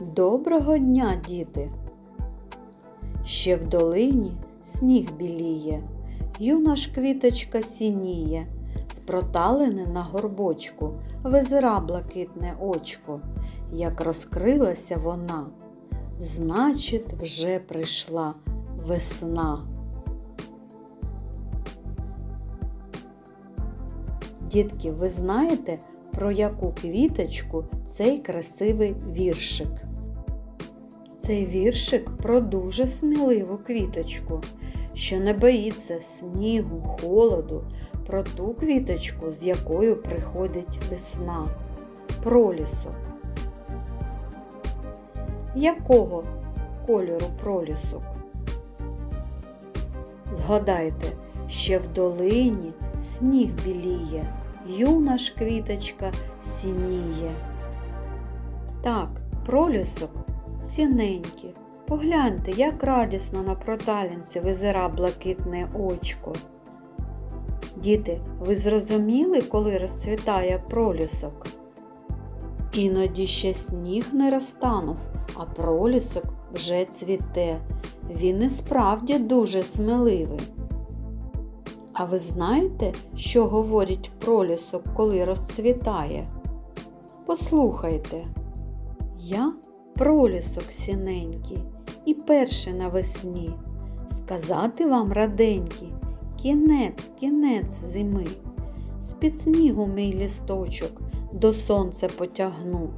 Доброго дня, діти! Ще в долині сніг біліє, юна ж квіточка сініє, з проталини на горбочку визира блакитне очко. Як розкрилася вона, значить, вже прийшла весна. Дітки, ви знаєте, про яку квіточку цей красивий віршик? Цей віршик про дуже сміливу квіточку, що не боїться снігу, холоду, про ту квіточку, з якою приходить весна, пролісок. Якого кольору пролісок? Згадайте, ще в долині сніг біліє, юна ж квіточка сініє. Так, пролісок сіненький. Погляньте, як радісно на проталінці визира блакитне очко. Діти, ви зрозуміли, коли розцвітає пролісок? Іноді ще сніг не розтанув, а пролісок вже цвіте. Він і справді дуже сміливий. А ви знаєте, що говорить пролісок, коли розцвітає? Послухайте. Я пролісок сіненький і перший навесні. Сказати вам раденький, кінець, кінець зими. З-під снігу мій лісточок до сонця потягну,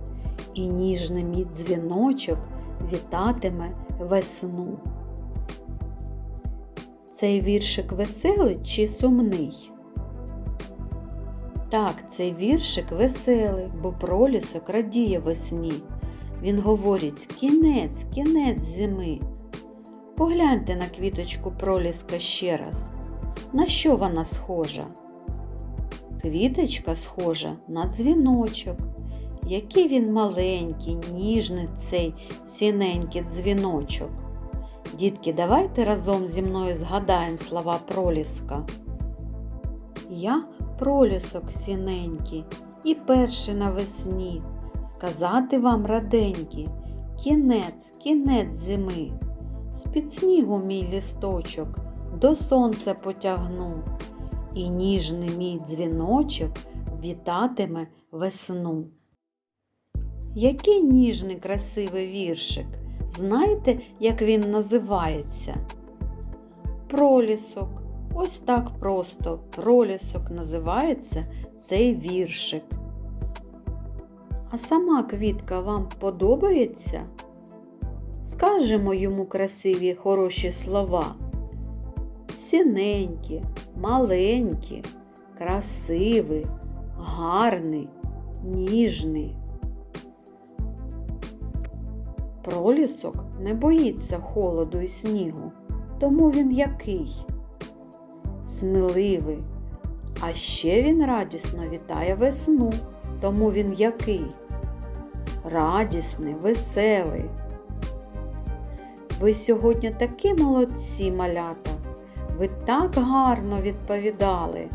і ніжний мій дзвіночок вітатиме весну. Цей віршик веселий чи сумний? Так, цей віршик веселий, бо пролісок радіє весні. Він говорить кінець, кінець зими. Погляньте на квіточку проліска ще раз. На що вона схожа? Квіточка схожа на дзвіночок. Який він маленький, ніжний цей сіненький дзвіночок. Дітки, давайте разом зі мною згадаємо слова проліска. Я пролісок сіненький і перший навесні. Сказати вам раденькі, кінець, кінець зими. З-під снігу мій лісточок до сонця потягну, і ніжний мій дзвіночок вітатиме весну. Який ніжний красивий віршик. Знаєте, як він називається? Пролісок. Ось так просто пролісок називається цей віршик. А сама квітка вам подобається? Скажемо йому красиві хороші слова. Сіненькі, маленькі, красивий, гарний, ніжний. Пролісок не боїться холоду і снігу, тому він який? Сміливий. А ще він радісно вітає весну, тому він який? Радісний, веселий. Ви сьогодні такі молодці, малята. Ви так гарно відповідали.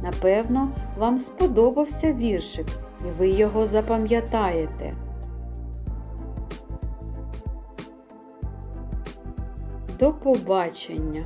Напевно, вам сподобався віршик, і ви його запам'ятаєте. До побачення!